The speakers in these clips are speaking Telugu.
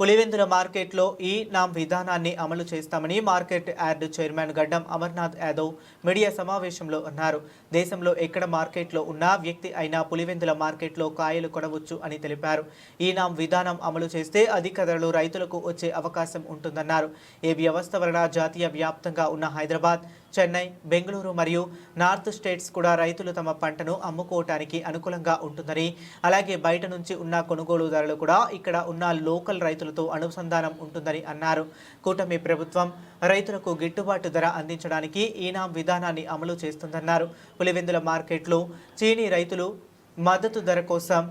పులివెందుల మార్కెట్లో ఈ నామ్ విధానాన్ని అమలు చేస్తామని మార్కెట్ యార్డ్ చైర్మన్ గడ్డం అమర్నాథ్ యాదవ్ మీడియా సమావేశంలో అన్నారు. దేశంలో ఎక్కడ మార్కెట్లో ఉన్నా వ్యక్తి అయినా పులివెందుల మార్కెట్లో కాయలు కొనవచ్చు అని తెలిపారు. ఈ నామ్ విధానం అమలు చేస్తే అధిక ధరలు రైతులకు వచ్చే అవకాశం ఉంటుందన్నారు. ఈ వ్యవస్థ వలన జాతీయ వ్యాప్తంగా ఉన్న హైదరాబాద్ చెన్నై బెంగళూరు మరియు నార్త్ స్టేట్స్ కూడా రైతులు తమ పంటను అమ్ముకోవటానికి అనుకూలంగా ఉంటుందని అలాగే బయట నుంచి ఉన్న కొనుగోలుదారులు కూడా ఇక్కడ ఉన్న లోకల్ రైతులతో అనుసంధానం ఉంటుందని అన్నారు. కూటమి ప్రభుత్వం రైతులకు గిట్టుబాటు ధర అందించడానికి ఈనాం విధానాన్ని అమలు చేస్తుందన్నారు. పులివెందుల మార్కెట్లో చీనీ రైతులు మద్దతు ధర కోసం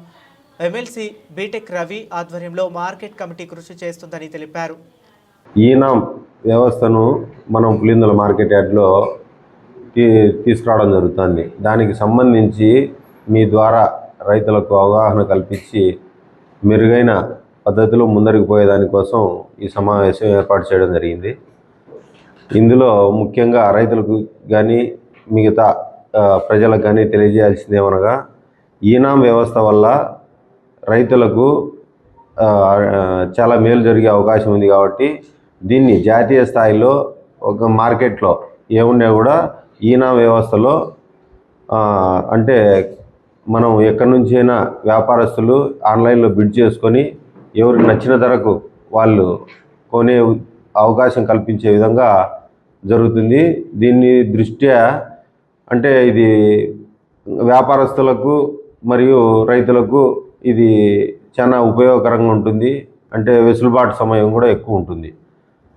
ఎమ్మెల్సీ బీటెక్ రవి ఆధ్వర్యంలో మార్కెట్ కమిటీ కృషి చేస్తుందని తెలిపారు. ఈనాం వ్యవస్థను మనం పులిందుల మార్కెట్ యార్డ్లో తీ తీసుకురావడం జరుగుతుంది. దానికి సంబంధించి మీ ద్వారా రైతులకు అవగాహన కల్పించి మెరుగైన పద్ధతిలో ముందరికి పోయేదానికోసం ఈ సమావేశం ఏర్పాటు చేయడం జరిగింది. ఇందులో ముఖ్యంగా రైతులకు కానీ మిగతా ప్రజలకు కానీ తెలియజేయాల్సింది ఏమనగా ఈనాం వ్యవస్థ వల్ల రైతులకు చాలా మేలు జరిగే అవకాశం ఉంది కాబట్టి దీన్ని జాతీయ స్థాయిలో ఒక మార్కెట్లో ఏమున్నా కూడా ఈనా వ్యవస్థలో అంటే మనం ఎక్కడి నుంచైనా అయినా వ్యాపారస్తులు ఆన్లైన్లో బిడ్ చేసుకొని ఎవరికి నచ్చిన ధరకు వాళ్ళు కొనే అవకాశం కల్పించే విధంగా జరుగుతుంది. దీన్ని దృష్ట్యా అంటే ఇది వ్యాపారస్తులకు మరియు రైతులకు ఇది చాలా ఉపయోగకరంగా ఉంటుంది. అంటే వెసులుబాటు సమయం కూడా ఎక్కువ ఉంటుంది.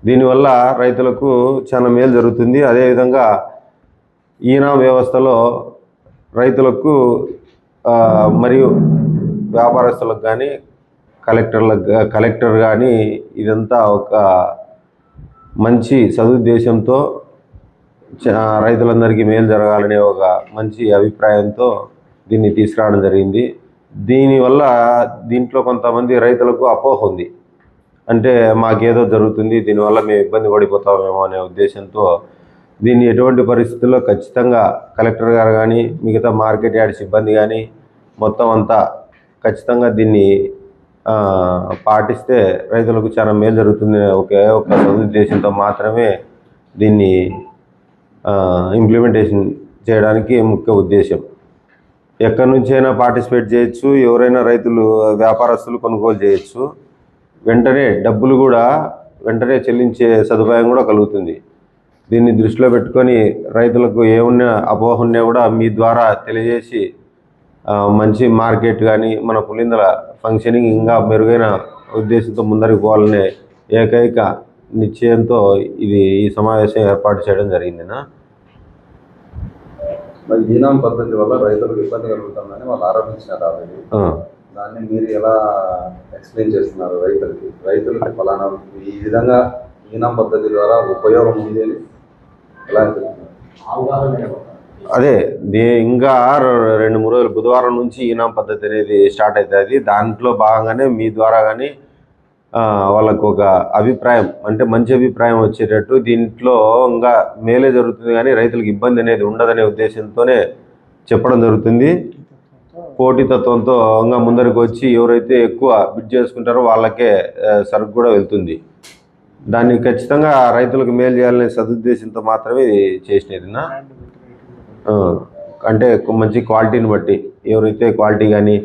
దీనివల్ల రైతులకు చాలా మేలు జరుగుతుంది. అదేవిధంగా ఈనా వ్యవస్థలో రైతులకు మరియు వ్యాపారస్తులకు కానీ కలెక్టర్లకు కలెక్టర్ కానీ ఇదంతా ఒక మంచి సదుద్దేశంతో చ- రైతులందరికీ మేలు జరగాలనే ఒక మంచి అభిప్రాయంతో దీన్ని తీసుకురావడం జరిగింది. దీనివల్ల దీంట్లో కొంతమంది రైతులకు అపోహ ఉంది. అంటే మాకేదో జరుగుతుంది దీనివల్ల మేము ఇబ్బంది పడిపోతామేమో అనే ఉద్దేశంతో దీన్ని ఎటువంటి పరిస్థితుల్లో ఖచ్చితంగా కలెక్టర్ గారు కానీ మిగతా మార్కెట్ యార్డ్ సిబ్బంది కానీ మొత్తం అంతా ఖచ్చితంగా దీన్ని పాటిస్తే రైతులకు చాలా మేలు జరుగుతుంది. ఒకే ఒక సదుద్దేశంతో మాత్రమే దీన్ని ఇంప్లిమెంటేషన్ చేయడానికి ముఖ్య ఉద్దేశం. ఎక్కడి నుంచైనా పార్టిసిపేట్ చేయొచ్చు ఎవరైనా రైతులు వ్యాపారస్తులు కొనుగోలు చేయొచ్చు. వెంటనే డబ్బులు కూడా వెంటనే చెల్లించే సదుపాయం కూడా కలుగుతుంది. దీన్ని దృష్టిలో పెట్టుకొని రైతులకు ఏమున్నా అపోహ ఉన్నా కూడా మీ ద్వారా తెలియజేసి మంచి మార్కెట్ కానీ మన పులిందల ఫంక్షనింగ్ ఇంకా మెరుగైన ఉద్దేశంతో ముందరికి పోవాలనే ఏకైక నిశ్చయంతో ఇది ఈ సమావేశం ఏర్పాటు చేయడం జరిగిందినా మరి ఈనాం పద్ధతి వల్ల రైతులకు ఇబ్బంది కలుగుతుందని వాళ్ళు ఆరోపించినారు ఆల్రెడీ. దాన్ని మీరు ఎలా ఎక్స్ప్లెయిన్ చేస్తున్నారు రైతులకి? రైతులకి ఫలానా ఈ విధంగా ఈనాం పద్ధతి ద్వారా ఉపయోగం ఉంది అని ఎలా అదే దే ఇంకా రెండు మూడు రోజులు బుధవారం నుంచి ఈనాం పద్ధతి అనేది స్టార్ట్ అవుతుంది దాంట్లో భాగంగానే మీ ద్వారా కానీ వాళ్ళకు ఒక అభిప్రాయం అంటే మంచి అభిప్రాయం వచ్చేటట్టు దీంట్లో ఇంకా మేలే జరుగుతుంది కానీ రైతులకు ఇబ్బంది అనేది ఉండదనే ఉద్దేశంతోనే చెప్పడం జరుగుతుంది. పోటీతత్వంతో ఇంకా ముందరికి వచ్చి ఎవరైతే ఎక్కువ బిడ్ చేసుకుంటారో వాళ్ళకే సరుకు కూడా వెళ్తుంది. దాన్ని ఖచ్చితంగా రైతులకు మేలు చేయాలనే సదుద్దేశంతో మాత్రమే చేసినది నా. అంటే మంచి క్వాలిటీని బట్టి ఎవరైతే క్వాలిటీ కానీ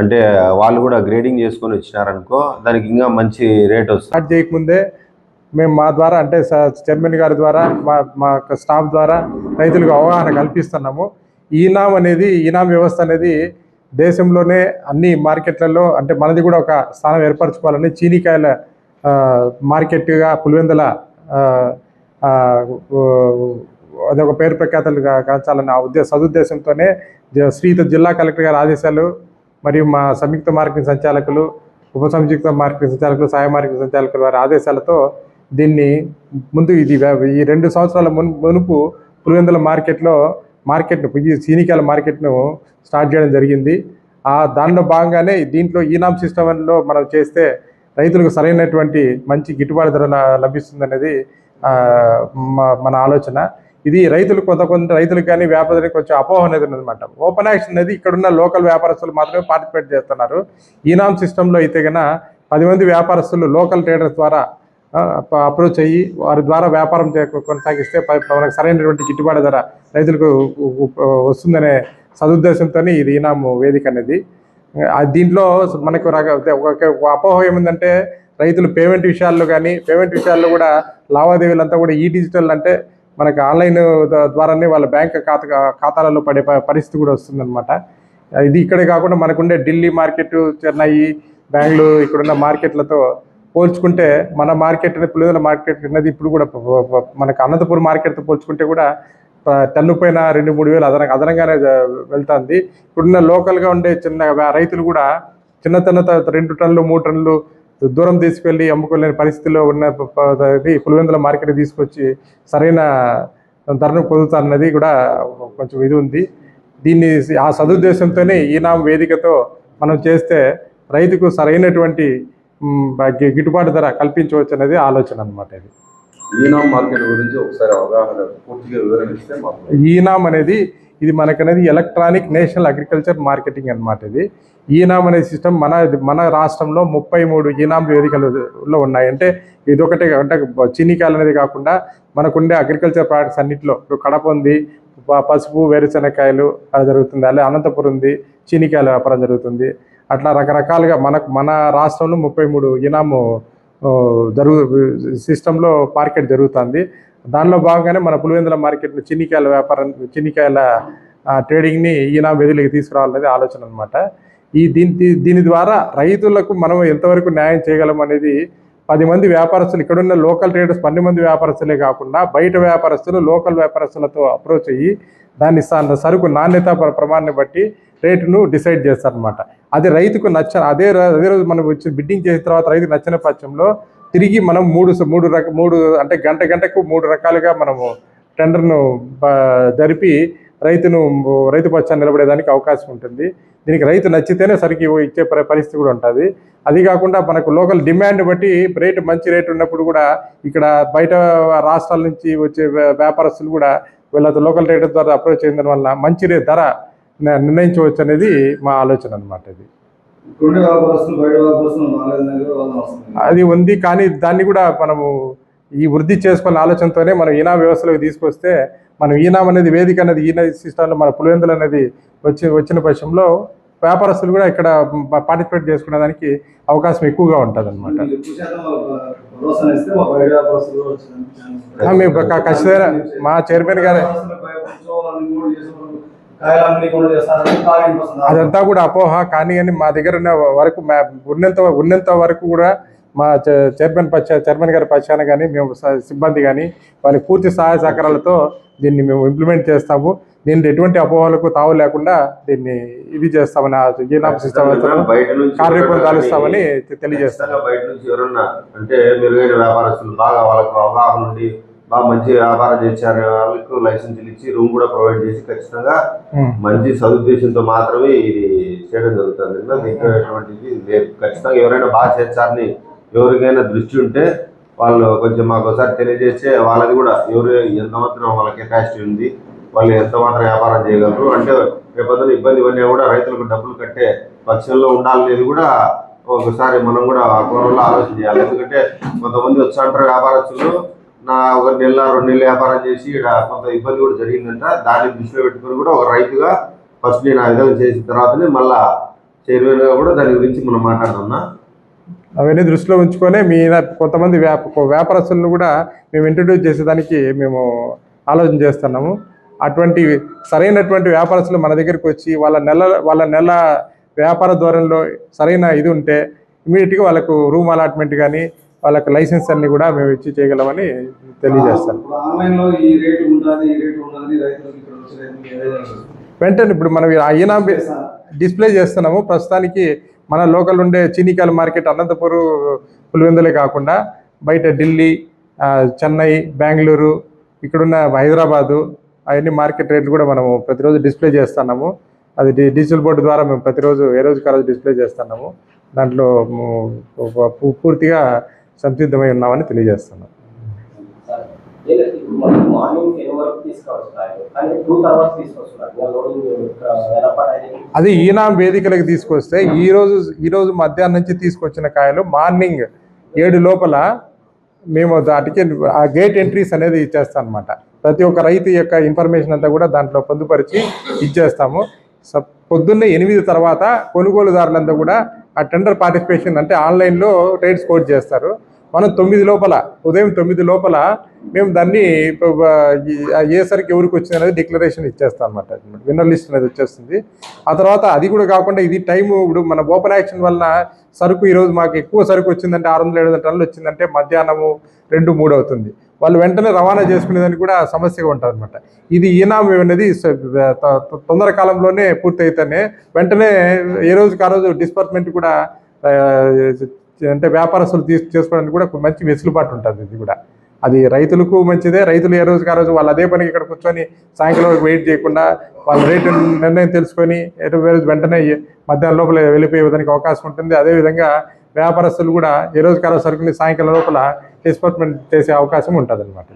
అంటే వాళ్ళు కూడా గ్రేడింగ్ చేసుకొని వచ్చినారనుకో దానికి ఇంకా మంచి రేట్ వస్తుంది. స్టార్ట్ చేయకముందే మేము మా ద్వారా అంటే చైర్మన్ గారి ద్వారా మా మా యొక్క స్టాఫ్ ద్వారా రైతులకు అవగాహన కల్పిస్తున్నాము. ఈనాం అనేది ఈనాం వ్యవస్థ అనేది దేశంలోనే అన్ని మార్కెట్లలో అంటే మనది కూడా ఒక స్థానం ఏర్పరచుకోవాలని చీనికాయల మార్కెట్గా పులివెందుల అదొక పేరు ప్రఖ్యాతలు గా- ఉద్దేశ సదుద్దేశంతోనే జ- శ్రీత జిల్లా కలెక్టర్ గారి ఆదేశాలు మరియు మా సంయుక్త మార్కెటింగ్ సంచాలకులు ఉప సంయుక్త మార్కెటింగ్ సంచాలకులు సహాయ మార్కెటింగ్ సంచాలకులు వారి ఆదేశాలతో దీన్ని ముందు ఇది ఈ రెండు సంవత్సరాల మున్ మునుపు పులివెందుల మార్కెట్లో మార్కెట్ను ఈ సీనికాయల మార్కెట్ను స్టార్ట్ చేయడం జరిగింది. ఆ దానిలో భాగంగానే దీంట్లో ఈనామ్ సిస్టంలో మనం చేస్తే రైతులకు సరైనటువంటి మంచి గిట్టుబాటు ధర లభిస్తుందనేది మన ఆలోచన. ఇది రైతులు కొంత కొంత రైతులకు కానీ వ్యాపారులకు కొంచెం అపోహ అనేది ఉందన్నమాట ఓపెన్ యాక్షన్ అనేది ఇక్కడున్న లోకల్ వ్యాపారస్తులు మాత్రమే పార్టిసిపేట్ చేస్తున్నారు. ఈనామ్ సిస్టంలో అయితే కన్నా పది మంది వ్యాపారస్తులు లోకల్ ట్రేడర్స్ ద్వారా అప్రోచ్ అయ్యి వారి ద్వారా వ్యాపారం కొనసాగిస్తే మనకు సరైనటువంటి గిట్టుబాటు ధర రైతులకు వస్తుందనే సదుద్దేశంతో ఇది ఈనాము వేదిక అనేది. దీంట్లో మనకు ఒక అపోహ ఏముందంటే రైతులు పేమెంట్ విషయాల్లో కానీ పేమెంట్ విషయాల్లో కూడా లావాదేవీలంతా కూడా ఈ డిజిటల్ అంటే మనకు ఆన్లైన్ ద్వారానే వాళ్ళ బ్యాంక్ ఖాతా ఖాతాలలో పడే ప- పరిస్థితి కూడా వస్తుందన్నమాట. ఇది ఇక్కడే కాకుండా మనకుండే ఢిల్లీ మార్కెట్ చెన్నై బెంగళూరు ఇక్కడున్న మార్కెట్లతో పోల్చుకుంటే మన మార్కెట్ అనేది పులివెల మార్కెట్ అనేది ఇప్పుడు కూడా మనకు అనంతపురం మార్కెట్తో పోల్చుకుంటే కూడా ప- టన్ను పైన రెండు మూడు వేలు అదన అదనంగానే వెళ్తుంది. ఇప్పుడున్న లోకల్గా ఉండే చిన్న రైతులు కూడా చిన్న చిన్న త- రెండు టన్నులు మూడు టన్నులు దూరం తీసుకెళ్ళి అమ్ముకోలేని పరిస్థితిలో ఉన్న ఇది పులివెందుల మార్కెట్ తీసుకొచ్చి సరైన ధరను పొందుతారన్నది కూడా కొంచెం ఇది ఉంది. దీన్ని ఆ సదుద్దేశంతోనే ఈనామ వేదికతో మనం చేస్తే రైతుకు సరైనటువంటి గిట్టుబాటు ధర కల్పించవచ్చు అనేది ఆలోచన అనమాట ఇది. ఈనాం మార్కెట్ గురించి ఒకసారి అవగాహన పూర్తిగా వివరణ ఇస్తే మాకు ఈనాం అనేది ఇది మనకనేది ఎలక్ట్రానిక్ నేషనల్ అగ్రికల్చర్ మార్కెటింగ్ అన్నమాట ఇది. ఈనాం అనే సిస్టమ్ మన మన రాష్ట్రంలో ముప్పై మూడు ఈనాం వేదికలలో ఉన్నాయి. అంటే ఇదొకటే అంటే చీనికాయలు అనేది కాకుండా మనకుండే అగ్రికల్చర్ ప్రోడక్ట్స్ అన్నింటిలో ఇప్పుడు కడప ఉంది పసుపు వేరుశెనగకాయలు అది జరుగుతుంది. అలాగే అనంతపురం ఉంది చీనికాయల వ్యాపారం జరుగుతుంది. అట్లా రకరకాలుగా మనకు మన రాష్ట్రంలో ముప్పై మూడు ఇనాము జరుగు సిస్టంలో మార్కెట్ జరుగుతుంది. దానిలో భాగంగానే మన పులివెందుల మార్కెట్లో చిన్నికాయల వ్యాపారం చిన్నికాయల ట్రేడింగ్ని ఈనా వెదిలికి తీసుకురావాలనేది ఆలోచన అనమాట ఈ దీని దీని ద్వారా రైతులకు మనం ఎంతవరకు న్యాయం చేయగలం అనేది పది మంది వ్యాపారస్తులు ఇక్కడున్న లోకల్ ట్రేడర్స్ పన్నెండు మంది వ్యాపారస్తులే కాకుండా బయట వ్యాపారస్తులు లోకల్ వ్యాపారస్తులతో అప్రోచ్ అయ్యి దాన్ని సరుకు నాణ్యత ప్రమాణాన్ని బట్టి రేటును డిసైడ్ చేస్తారనమాట అది రైతుకు నచ్చ అదే అదే రోజు మనం వచ్చి బిడ్డింగ్ చేసిన తర్వాత రైతుకు నచ్చిన పక్షంలో తిరిగి మనం మూడు స- మూడు రక మూడు అంటే గంట గంటకు మూడు రకాలుగా మనము టెండర్ను జరిపి రైతును రైతు పక్షాన్ని నిలబడేదానికి అవకాశం ఉంటుంది. దీనికి రైతు నచ్చితేనే సరికి ఇచ్చే పరి- పరిస్థితి కూడా ఉంటుంది. అది కాకుండా మనకు లోకల్ డిమాండ్ బట్టి రేటు మంచి రేటు ఉన్నప్పుడు కూడా ఇక్కడ బయట రాష్ట్రాల నుంచి వచ్చే వ్యాపారస్తులు కూడా వీళ్ళతో లోకల్ రేట్ ద్వారా అప్రోచ్ అయిన వల్ల మంచి రేట్ ధర నిర్ణయించవచ్చు అనేది మా ఆలోచన అనమాట ఇది. అది ఉంది కానీ దాన్ని కూడా మనము ఈ వృద్ధి చేసుకోవాలని ఆలోచనతోనే మనం ఈనా వ్యవస్థలోకి తీసుకొస్తే మనం ఈనాం అనేది వేదిక అనేది ఈనా సిస్టంలో మన పులివెందులు అనేది వచ్చి వచ్చిన పక్షంలో వ్యాపారస్తులు కూడా ఇక్కడ పార్టిసిపేట్ చేసుకునే దానికి అవకాశం ఎక్కువగా ఉంటుంది అనమాట మేము ఖచ్చితంగా మా చైర్మన్ గారే అదంతా కూడా అపోహ కానీ అని మా దగ్గర ఉన్న వరకు ఉన్నంత ఉన్నంత వరకు కూడా మా చ- చైర్మన్ పక్ష చైర్మన్ గారి పక్షాన కానీ మేము సిబ్బంది కానీ వారి పూర్తి సహాయ సహకారాలతో దీన్ని మేము ఇంప్లిమెంట్ చేస్తాము. దీనికి ఎటువంటి అపోహలకు తావు లేకుండా దీన్ని ఇది చేస్తామని ఈనాం సిస్టమ్ బయట నుంచి కార్యక్రమం దాలుస్తామని తెలియజేస్తాం బయట నుంచి ఎవరన్నా అంటే మెరుగైన వ్యాపారస్తులు బాగా వాళ్ళకు అవగాహన ఉండి బాగా మంచి వ్యాపారం చేశారు వాళ్ళకు లైసెన్సులు ఇచ్చి రూమ్ కూడా ప్రొవైడ్ చేసి ఖచ్చితంగా. మంచి సదుద్దేశంతో మాత్రమే ఇది చేయడం జరుగుతుంది. ఇంకా ఎటువంటిది లేదు. ఖచ్చితంగా ఎవరైనా బాగా చేస్తారని ఎవరికైనా దృష్టి ఉంటే వాళ్ళు కొంచెం మాకు ఒకసారి తెలియజేస్తే వాళ్ళది కూడా ఎవరు ఎంత మాత్రం వాళ్ళ కెపాసిటీ ఉంది వాళ్ళు ఎంత మాత్రం వ్యాపారం చేయగలరు. అంటే రేపొద్దున ఇబ్బంది పడినా కూడా రైతులకు డబ్బులు కట్టే పక్షంలో ఉండాలనేది కూడా ఒకసారి మనం కూడా ఆ కోణంలో ఆలోచన చేయాలి. ఎందుకంటే కొంతమంది వచ్చి అంటారు వ్యాపారస్తులు నా ఒక నెల రెండు నెలలు వ్యాపారం చేసి ఇక్కడ కొంత ఇబ్బంది కూడా జరిగిందంట. దాన్ని దృష్టిలో పెట్టుకుని కూడా ఒక రైతుగా ఫస్ట్ నేను ఆ విధంగా చేసిన తర్వాతనే మళ్ళా చైర్మన్గా కూడా దాని గురించి మనం మాట్లాడుతున్నా అవన్నీ దృష్టిలో ఉంచుకొని మీ కొంతమంది వ్యాప వ్యాపారస్తులను కూడా మేము ఇంట్రడ్యూస్ చేసేదానికి మేము ఆలోచన చేస్తున్నాము. అటువంటి సరైనటువంటి వ్యాపారస్తులు మన దగ్గరికి వచ్చి వాళ్ళ నెల వాళ్ళ నెల వ్యాపార ధోరణిలో సరైన ఇది ఉంటే ఇమీడియట్గా వాళ్ళకు రూమ్ అలాట్మెంట్ కానీ వాళ్ళకి లైసెన్స్ అన్ని కూడా మేము ఇచ్చి చేయగలమని తెలియజేస్తాను తెలుస్తుంది? వెంటనే ఇప్పుడు మనం ఈనా డిస్ప్లే చేస్తున్నాము. ప్రస్తుతానికి మన లోకల్ ఉండే చీనికాయల మార్కెట్ అనంతపురం పులివెందులే కాకుండా బయట ఢిల్లీ చెన్నై బెంగళూరు ఇక్కడున్న హైదరాబాదు అవన్నీ మార్కెట్ రేట్లు కూడా మనము ప్రతిరోజు డిస్ప్లే చేస్తున్నాము. అది డిజిటల్ బోర్డు ద్వారా మేము ప్రతిరోజు ఏ రోజు డిస్ప్లే చేస్తున్నాము. దాంట్లో పూర్తిగా సంసిద్ధమై ఉన్నామని తెలియజేస్తున్నాం. అది ఈనాం వేదికలకు తీసుకొస్తే ఈ రోజు ఈ రోజు మధ్యాహ్నం నుంచి తీసుకొచ్చిన కాయలు మార్నింగ్ ఏడు లోపల మేము దాటికి ఆ గేట్ ఎంట్రీస్ అనేది ఇచ్చేస్తాం అనమాట ప్రతి ఒక్క రైతు యొక్క ఇన్ఫర్మేషన్ అంతా కూడా దాంట్లో పొందుపరిచి ఇచ్చేస్తాము. స- పొద్దున్నే ఎనిమిది తర్వాత కొనుగోలుదారులంతా కూడా ఆ టెండర్ పార్టిసిపేషన్ అంటే ఆన్లైన్లో రేట్స్ కోట్ చేస్తారు. మనం తొమ్మిది లోపల ఉదయం తొమ్మిది లోపల మేము దాన్ని ఏ సరికి ఎవరికి వచ్చింది అనేది డిక్లరేషన్ ఇచ్చేస్తాం అనమాట విన్నర్ లిస్ట్ అనేది వచ్చేస్తుంది. ఆ తర్వాత అది కూడా కాకుండా ఇది టైం ఇప్పుడు మన ఓపెన్ యాక్షన్ వలన సరుకు ఈరోజు మాకు ఎక్కువ సరుకు వచ్చిందంటే ఆరు వందల ఏడు వందల టన్నులు వచ్చిందంటే మధ్యాహ్నము రెండు మూడు అవుతుంది. వాళ్ళు వెంటనే రవాణా చేసుకునేదానికి కూడా సమస్యగా ఉంటుంది అనమాట ఇది ఈనాం అనేది తొందర కాలంలోనే పూర్తి అయితేనే వెంటనే ఏ రోజుకి ఆ రోజు డిస్బర్స్మెంట్ కూడా అంటే వ్యాపారస్తులు తీసు చేసుకోవడానికి కూడా మంచి వెసులుబాటు ఉంటుంది ఇది కూడా. అది రైతులకు మంచిదే రైతులు ఏ రోజుకి ఆ రోజు వాళ్ళు అదే పనికి ఇక్కడ కూర్చొని సాయంకాలం వరకు వెయిట్ చేయకుండా వాళ్ళ రేటు నిర్ణయం తెలుసుకొని ఎటు రోజు వెంటనే మధ్యాహ్నం లోపల వెళ్ళిపోయే విధానికి అవకాశం ఉంటుంది. అదేవిధంగా వ్యాపారస్తులు కూడా ఏ రోజుకి ఆ సరుకుని సాయంకాలం లోపల డిస్పోర్ట్మెంట్ చేసే అవకాశం ఉంటుంది అనమాట